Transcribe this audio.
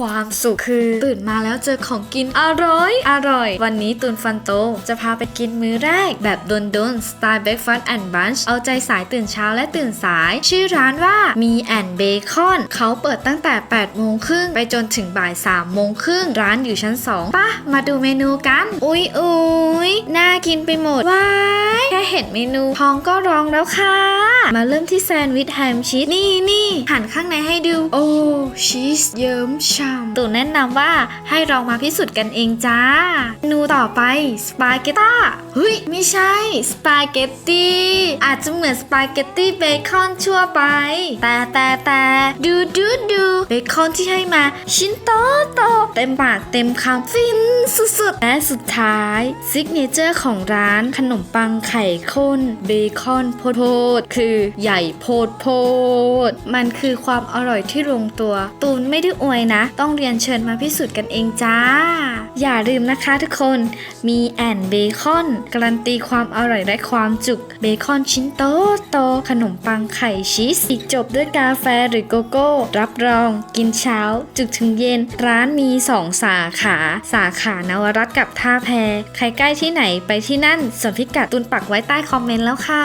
ความสุขคือตื่นมาแล้วเจอของกินอร่อย อร่อย วันนี้ตุนฟันโต จะพาไปกินมื้อแรก แบบโดนโดนสไตล์เบรกฟาสต์แอนด์บันช์เอาใจสายตื่นเช้าและตื่นสาย ชื่อร้านว่ามีแอนเบคอนเขาเปิดตั้งแต่8โมงครึ่งไปจนถึงบ่าย3โมงครึ่งร้านอยู่ชั้น 2ปะมาดูเมนูกัน อุ๊ยอุ๊ยน่ากินไปหมด ว้ายแค่เห็นเมนูท้องก็ร้องแล้วค่ะ มาเริ่มที่แซนด์วิชแฮมชีสนี่นี่หั่นข้างในให้ดู โอ้ชีสเยิ้มช่ตู่แนะนำว่าให้ลองมาพิสูจน์กันเองจ้าเมนูต่อไปสปาเกตต้าเฮ้ย ไม่ใช่สปาเกตตี้อาจจะเหมือนสปาเกตตี้เบคอนชั่วไป แต่แต่แต่ดูดูดูเบคอนที่ให้มาชิ้นโตโตเต็มปากเต็มคำฟิน สุดๆ และสุดท้ายซิกเนเจอร์ของร้านขนมปังไข่ข้นเบคอนโพดโพดคือใหญ่โพดโพด มันคือความอร่อยที่ลงตัว ตูนไม่ได้อวยนะ ต้องเรียนเชิญมาพิสูจน์กันเองจ้า อย่าลืมนะคะทุกคน มีแอนเบคอน การันตีความอร่อยและความจุกเบคอนชิ้นโตโตขนมปังไข่ชีสอีกจบด้วยกาแฟหรือโกโก้ รับรอง กินเช้า จุกถึงเย็น ร้านมี 2 สาขา สาขานวรัตกับท่าแพ ใครใกล้ที่ไหนไปที่นั่นส่วนพิกัดตุนปักไว้ใต้คอมเมนต์แล้วค่ะ